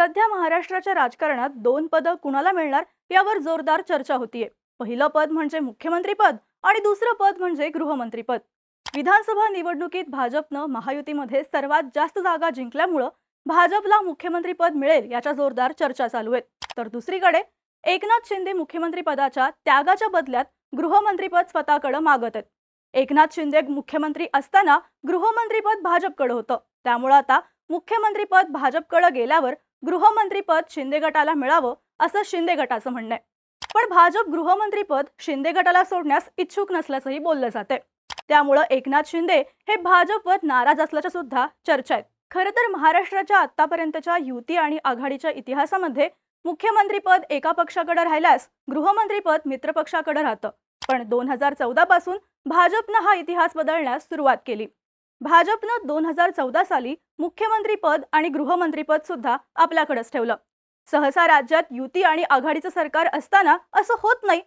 सध्या महाराष्ट्राच्या राजकारणात दोन पदं कुणाला मिळणार यावर जोरदार चर्चा होतीये. पहिलं पद म्हणजे मुख्यमंत्री पद आणि दुसरं पद म्हणजे गृहमंत्री पद. विधानसभा निवडणुकीत भाजपनं महायुतीमध्ये सर्वात जास्त जागा जिंकल्यामुळं भाजपला मुख्यमंत्री पद मिळेल याच्या जोरदार चर्चा चालू आहेत. तर दुसरीकडे एकनाथ शिंदे मुख्यमंत्री पदाच्या त्यागाच्या बदल्यात गृहमंत्रीपद स्वतःकडे मागत आहेत. एकनाथ शिंदे मुख्यमंत्री असताना गृहमंत्रीपद भाजपकडे होतं. त्यामुळं आता मुख्यमंत्रीपद भाजपकडे गेल्यावर गृहमंत्रीपद शिंदे गटाला मिळावं असं शिंदे गटाचं म्हणणं आहे. पण भाजप गृहमंत्रीपद शिंदे गटाला सोडण्यास इच्छुक नसल्याचंही बोललं जाते त्यामुळं एकनाथ शिंदे हे भाजपवर नाराज असल्याच्या सुद्धा चर्चा आहेत. खरं तर महाराष्ट्राच्या आतापर्यंतच्या युती आणि आघाडीच्या इतिहासामध्ये मुख्यमंत्रीपद एका पक्षाकडे राहिल्यास गृहमंत्रीपद मित्रपक्षाकडे राहतं. पण दोन हजार चौदा पासून भाजपनं हा इतिहास बदलण्यास सुरुवात केली. भाजपनं दोन हजार चौदा साली मुख्यमंत्रीपद आणि गृहमंत्रीपद सुद्धा आपल्याकडेच ठेवलं. सहसा राज्यात युती आणि आघाडीचं सरकार असताना असं होत नाही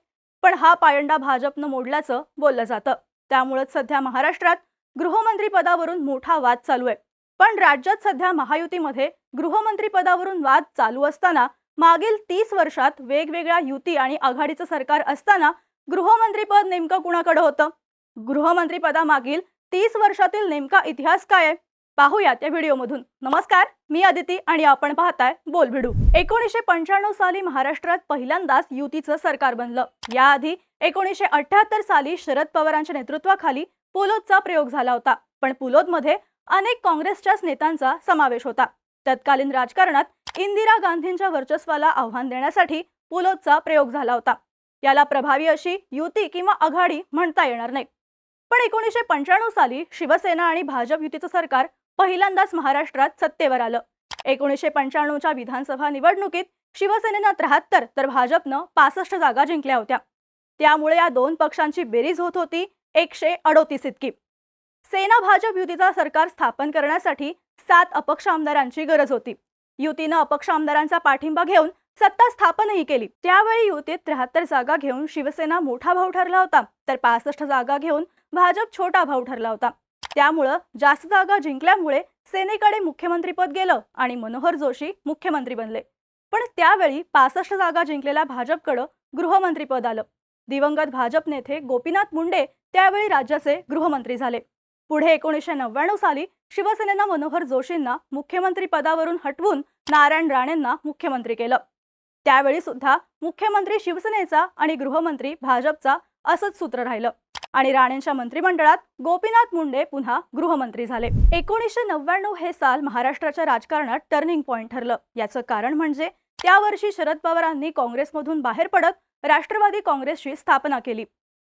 पण हा पायंडा भाजपनं मोडल्याचं बोललं जातं. त्यामुळेच सध्या महाराष्ट्रात गृहमंत्रीपदावरून मोठा वाद चालू आहे. पण राज्यात सध्या महायुतीमध्ये गृहमंत्रीपदावरून वाद चालू असताना मागील तीस वर्षात वेगवेगळ्या युती आणि आघाडीचं सरकार असताना गृहमंत्रीपद नेमकं कुणाकडे होतं? गृहमंत्रीपदामागील तीस वर्षातील नेमका इतिहास काय आहे? पाहूयात या व्हिडिओमधून. नमस्कार मी अदिती आणि आपण पाहताय बोल भिडू एकोणीसशे पंच्याण्णव साली महाराष्ट्रात पहिल्यांदाच युतीचं सरकार बनलं. याआधी एकोणीसशे अठ्याहत्तर साली शरद पवारांच्या नेतृत्वाखाली पुलोदचा प्रयोग झाला होता. पण पुलोदमध्ये अनेक काँग्रेसच्याच नेत्यांचा समावेश होता. तत्कालीन राजकारणात इंदिरा गांधींच्या वर्चस्वाला आव्हान देण्यासाठी पुलोदचा प्रयोग झाला होता. याला प्रभावी अशी युती किंवा आघाडी म्हणता येणार नाही. पण एकोणीसशे पंच्याण्णव साली शिवसेना आणि भाजप युतीचं सरकार पहिल्यांदाच महाराष्ट्रात सत्तेवर आलं. एकोणीसशे पंच्याण्णवच्या विधानसभा निवडणुकीत शिवसेनेनं त्र्याहत्तर तर भाजपनं पासष्ट जागा जिंकल्या होत्या. त्यामुळे या दोन पक्षांची बेरीज होत होती एकशे अडोतीस इतकी. सेना भाजप युतीचा सरकार स्थापन करण्यासाठी सात अपक्ष आमदारांची गरज होती. युतीनं अपक्ष आमदारांचा पाठिंबा घेऊन सत्ता स्थापनही केली. त्यावेळी युतीत त्र्याहत्तर जागा घेऊन शिवसेना मोठा भाऊ ठरला होता. तर पासष्ट जागा घेऊन भाजप छोटा भाऊ ठरला होता. त्यामुळं जास्त जागा जिंकल्यामुळे सेनेकडे मुख्यमंत्रीपद गेलं आणि मनोहर जोशी मुख्यमंत्री बनले. पण त्यावेळी पासष्ट जागा जिंकलेल्या भाजपकडं गृहमंत्रीपद आलं. दिवंगत भाजप नेते गोपीनाथ मुंडे त्यावेळी राज्याचे गृहमंत्री झाले. पुढे एकोणीसशे नव्याण्णव साली शिवसेनेनं मनोहर जोशींना मुख्यमंत्री पदावरून हटवून नारायण राणेंना मुख्यमंत्री केलं. त्यावेळी सुद्धा मुख्यमंत्री शिवसेनेचा आणि गृहमंत्री भाजपचा असंच सूत्र राहिलं. आणि राणेंच्या मंत्रिमंडळात गोपीनाथ मुंडे पुन्हा गृहमंत्री झाले. एकोणीसशे नव्याण्णव हे साल महाराष्ट्राच्या राजकारणात टर्निंग पॉइंट ठरलं. याचं कारण म्हणजे त्या वर्षी शरद पवारांनी काँग्रेसमधून बाहेर पडत राष्ट्रवादी काँग्रेसची स्थापना केली.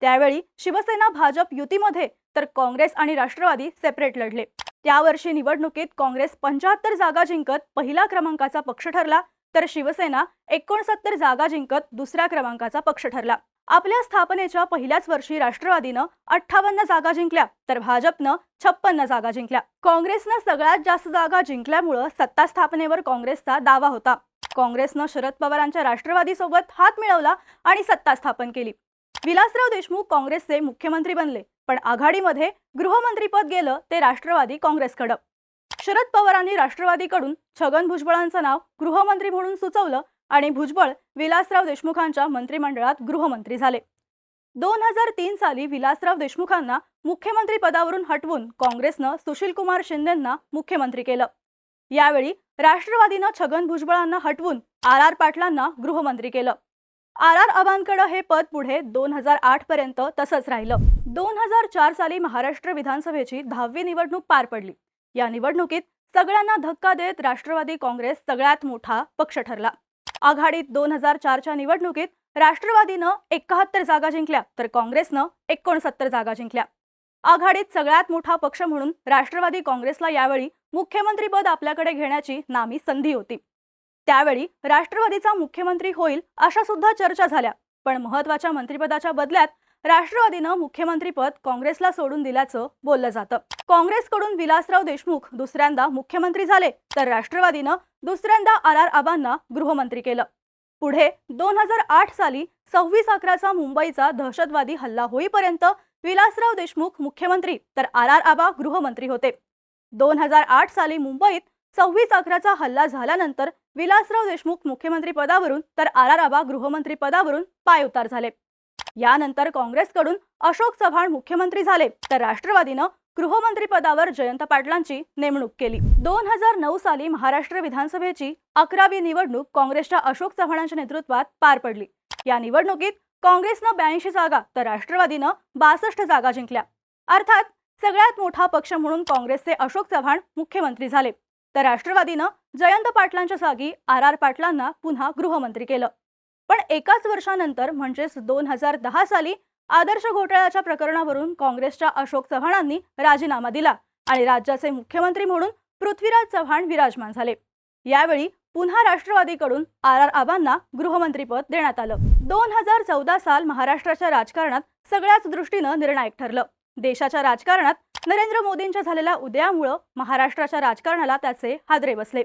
त्यावेळी शिवसेना भाजप युतीमध्ये तर काँग्रेस आणि राष्ट्रवादी सेपरेट लढले. त्यावर्षी निवडणुकीत काँग्रेस पंच्याहत्तर जागा जिंकत पहिला क्रमांकाचा पक्ष ठरला. तर शिवसेना एकोणसत्तर जागा जिंकत दुसऱ्या क्रमांकाचा पक्ष ठरला. आपल्या स्थापनेच्या पहिल्याच वर्षी राष्ट्रवादीनं अठ्ठावन्न जागा जिंकल्या तर भाजपनं छप्पन्न जागा जिंकल्या. काँग्रेसनं सगळ्यात जास्त जागा जिंकल्यामुळं सत्ता स्थापनेवर काँग्रेसचा दावा होता. काँग्रेसनं शरद पवारांच्या राष्ट्रवादी सोबत हात मिळवला आणि सत्ता स्थापन केली. विलासराव देशमुख काँग्रेसचे मुख्यमंत्री बनले पण आघाडीमध्ये गृहमंत्रीपद गेलं ते राष्ट्रवादी काँग्रेसकडं. शरद पवारांनी राष्ट्रवादीकडून छगन भुजबळांचं नाव गृहमंत्री म्हणून सुचवलं आणि भुजबळ विलासराव देशमुखांच्या मंत्रिमंडळात गृहमंत्री झाले. दोन हजार तीन साली विलासराव देशमुखांना मुख्यमंत्री पदावरून हटवून काँग्रेसनं सुशीलकुमार शिंदेंना मुख्यमंत्री केलं. यावेळी राष्ट्रवादीनं छगन भुजबळांना हटवून आर आर पाटलांना गृहमंत्री केलं. आर आर आबांकडे हे पद पुढे दोन हजार आठ पर्यंत तसंच राहिलं. दोन हजार चार साली महाराष्ट्र विधानसभेची दहावी निवडणूक पार पडली. या निवडणुकीत सगळ्यांना धक्का देत राष्ट्रवादी काँग्रेस सगळ्यात मोठा पक्ष ठरला. आघाडीत दोन हजार चारच्या निवडणुकीत राष्ट्रवादीनं एकाहत्तर जागा जिंकल्या तर काँग्रेसनं एकोणसत्तर जागा जिंकल्या. आघाडीत सगळ्यात मोठा पक्ष म्हणून राष्ट्रवादी काँग्रेसला यावेळी मुख्यमंत्रीपद आपल्याकडे घेण्याची नामी संधी होती. त्यावेळी राष्ट्रवादीचा मुख्यमंत्री होईल अशा सुद्धा चर्चा झाल्या पण महत्त्वाच्या मंत्रिपदाच्या बदल्यात राष्ट्रवादीनं मुख्यमंत्रीपद काँग्रेसला सोडून दिल्याचं बोललं जातं. काँग्रेसकडून विलासराव देशमुख दुसऱ्यांदा मुख्यमंत्री झाले तर राष्ट्रवादीनं दुसऱ्यांदा आर आर आबांना गृहमंत्री केलं. पुढे दोन हजार आठ साली सव्वीस अकराचा मुंबईचा दहशतवादी हल्ला होईपर्यंत विलासराव देशमुख मुख्यमंत्री तर आर आर आबा गृहमंत्री होते. दोन हजार आठ साली मुंबईत सव्वीस अकराचा हल्ला झाल्यानंतर विलासराव देशमुख मुख्यमंत्री पदावरून तर आर आर आबा गृहमंत्री पदावरून पायउतार झाले. यानंतर काँग्रेसकडून अशोक चव्हाण मुख्यमंत्री झाले तर राष्ट्रवादीनं गृहमंत्री पदावर जयंत पाटलांची नेमणूक केली. दोन हजार नऊ साली महाराष्ट्र विधानसभेची अकरावी निवडणूक काँग्रेसच्या अशोक चव्हाणांच्या नेतृत्वात पार पडली. या निवडणुकीत काँग्रेसनं ब्याऐंशी जागा तर राष्ट्रवादीनं बासष्ट जागा जिंकल्या. अर्थात सगळ्यात मोठा पक्ष म्हणून काँग्रेसचे अशोक चव्हाण मुख्यमंत्री झाले. तर राष्ट्रवादीनं जयंत पाटलांच्या जागी आर आर पाटलांना पुन्हा गृहमंत्री केलं. पण एकाच वर्षानंतर म्हणजेच दोन हजार दहा साली आदर्श घोटाळ्याच्या प्रकरणावरून काँग्रेसच्या अशोक चव्हाणांनी राजीनामा दिला आणि राज्याचे मुख्यमंत्री म्हणून पृथ्वीराज चव्हाण विराजमान झाले. यावेळी पुन्हा राष्ट्रवादीकडून आर आर आबांना गृहमंत्रीपद देण्यात आलं. दोन हजार चौदा साल महाराष्ट्राच्या राजकारणात सगळ्याच दृष्टीनं निर्णायक ठरलं. देशाच्या राजकारणात नरेंद्र मोदींच्या झालेल्या उदयामुळं महाराष्ट्राच्या राजकारणाला त्याचे हादरे बसले.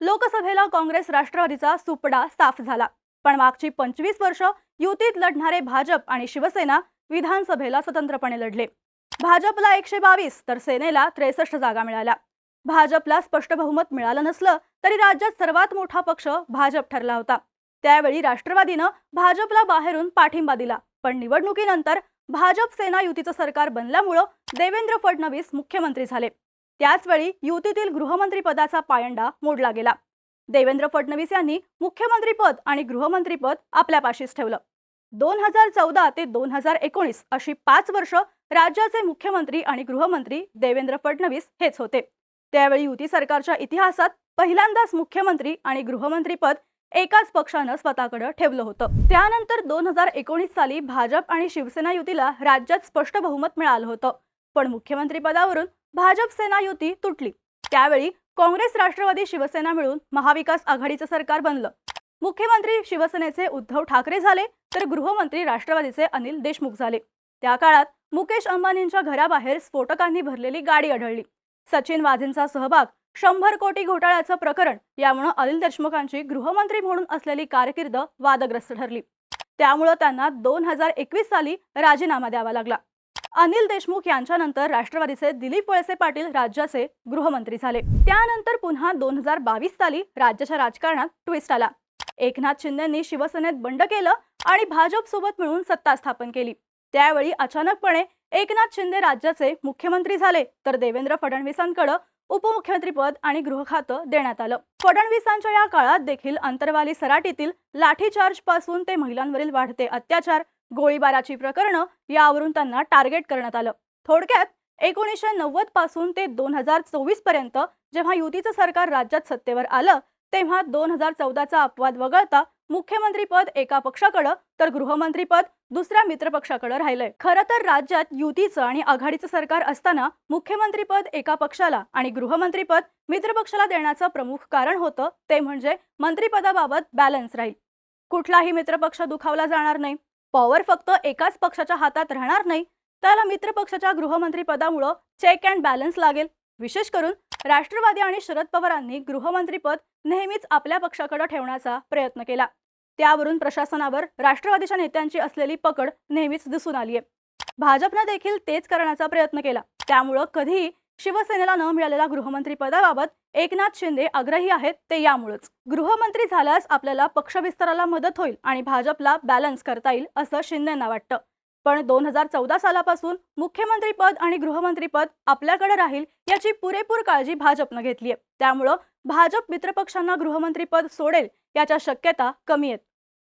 लोकसभेला काँग्रेस राष्ट्रवादीचा सुपडा साफ झाला. पण मागची पंचवीस वर्ष युतीत लढणारे भाजप आणि शिवसेना विधानसभेला स्वतंत्रपणे लढले. भाजपला एकशे बावीस तर सेनेला त्रेसष्ट जागा मिळाल्या. भाजपला स्पष्ट बहुमत मिळालं नसलं तरी राज्यात सर्वात मोठा पक्ष भाजप ठरला होता. त्यावेळी राष्ट्रवादीनं भाजपला बाहेरून पाठिंबा दिला पण निवडणुकीनंतर भाजप सेना युतीचं सरकार बनल्यामुळं देवेंद्र फडणवीस मुख्यमंत्री झाले. त्याचवेळी युतीतील गृहमंत्री पदाचा पायंडा मोडला गेला. देवेंद्र फडणवीस यांनी मुख्यमंत्रीपद आणि गृहमंत्रीपद आपल्या पाशीच ठेवलं. दोन हजार चौदा ते दोन हजार एकोणीस अशी पाच वर्ष राज्याचे मुख्यमंत्री आणि गृहमंत्री देवेंद्र फडणवीस हेच होते. त्यावेळी युती सरकारच्या इतिहासात पहिल्यांदाच मुख्यमंत्री आणि गृहमंत्रीपद एकाच पक्षानं स्वतःकडे ठेवलं होतं. त्यानंतर दोन हजार एकोणीस साली भाजप आणि शिवसेना युतीला राज्यात स्पष्ट बहुमत मिळालं होतं. पण मुख्यमंत्रीपदावरून भाजप सेना युती तुटली. त्यावेळी काँग्रेस राष्ट्रवादी शिवसेना मिळून महाविकास आघाडीचं सरकार बनलं. मुख्यमंत्री शिवसेनेचे उद्धव ठाकरे झाले तर गृहमंत्री राष्ट्रवादीचे अनिल देशमुख झाले. त्या काळात मुकेश अंबानींच्या घराबाहेर स्फोटकांनी भरलेली गाडी आढळली. सचिन वाझेंचा सहभाग शंभर कोटी घोटाळ्याचं प्रकरण यामुळं अनिल देशमुखांची गृहमंत्री म्हणून असलेली कारकीर्द वादग्रस्त ठरली. त्यामुळं त्यांना दोन हजार एकवीस साली राजीनामा द्यावा लागला. अनिल देशमुख यांच्यानंतर राष्ट्रवादीचे दिलीप वळसे पाटील राज्याचे गृहमंत्री झाले. त्यानंतर पुन्हा दोन हजार बावीस साली राज्याच्या राजकारणात ट्विस्ट आला. एकनाथ शिंदेंनी शिवसेनेत बंड केलं आणि भाजप सोबत मिळून सत्ता स्थापन केली. त्यावेळी अचानकपणे एकनाथ शिंदे राज्याचे मुख्यमंत्री झाले तर देवेंद्र फडणवीसांकडे उपमुख्यमंत्रीपद आणि गृहखातं देण्यात आलं. फडणवीसांच्या या काळात देखील अंतरवाली सराटीतील लाठीचार्जपासून ते महिलांवरील वाढते अत्याचार गोळीबाराची प्रकरणं यावरून त्यांना टार्गेट करण्यात आलं. थोडक्यात एकोणीसशे नव्वदपासून ते दोन हजार चोवीसपर्यंत जेव्हा युतीचं सरकार राज्यात सत्तेवर आलं तेव्हा दोन हजार चौदाचा अपवाद वगळता मुख्यमंत्रीपद एका पक्षाकडं तर गृहमंत्रीपद दुसऱ्या मित्रपक्षाकडे राहिलंय. खरं तर राज्यात युतीचं आणि आघाडीचं सरकार असताना मुख्यमंत्रीपद एका पक्षाला आणि गृहमंत्रीपद मित्रपक्षाला देण्याचं प्रमुख कारण होतं ते म्हणजे मंत्रिपदाबाबत बॅलन्स राहील. कुठलाही मित्रपक्ष दुखावला जाणार नाही. पॉवर फक्त एकाच पक्षाच्या हातात राहणार नाही त्याला मित्रपक्षाच्या गृहमंत्रीपदामुळं चेक अँड बॅलन्स लागेल. विशेष करून राष्ट्रवादी आणि शरद पवारांनी गृहमंत्रीपद नेहमीच आपल्या पक्षाकडे ठेवण्याचा प्रयत्न केला. त्यावरून प्रशासनावर राष्ट्रवादीच्या नेत्यांची असलेली पकड नेहमीच दिसून आली आहे भाजपनं देखील तेच करण्याचा प्रयत्न केला. त्यामुळं कधीही शिवसेनेला न मिळालेल्या गृहमंत्री पदाबाबत एकनाथ शिंदे आग्रही आहेत ते यामुळेच. गृहमंत्री झाल्यास आपल्याला पक्षविस्ताराला मदत होईल आणि भाजपला बॅलन्स करता येईल असं शिंदेंना वाटतं. पण दोन हजार चौदा सालापासून मुख्यमंत्रीपद आणि गृहमंत्रीपद आपल्याकडे राहील याची पुरेपूर काळजी भाजपनं घेतली आहे त्यामुळं भाजप मित्रपक्षांना गृहमंत्रीपद सोडेल याच्या शक्यता कमी आहेत.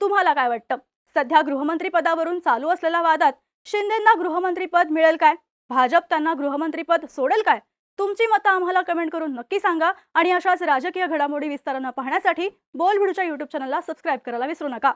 तुम्हाला काय वाटतं? सध्या गृहमंत्रीपदावरून चालू असलेल्या वादात शिंदेंना गृहमंत्रीपद मिळेल काय? भाजप त्यांना गृहमंत्रीपद सोडेल काय? तुमची मतं आम्हाला कमेंट करून नक्की सांगा आणि अशाच राजकीय घडामोडी विस्तारानं पाहण्यासाठी बोलभिडूच्या युट्यूब चॅनलला सबस्क्राईब करायला विसरू नका.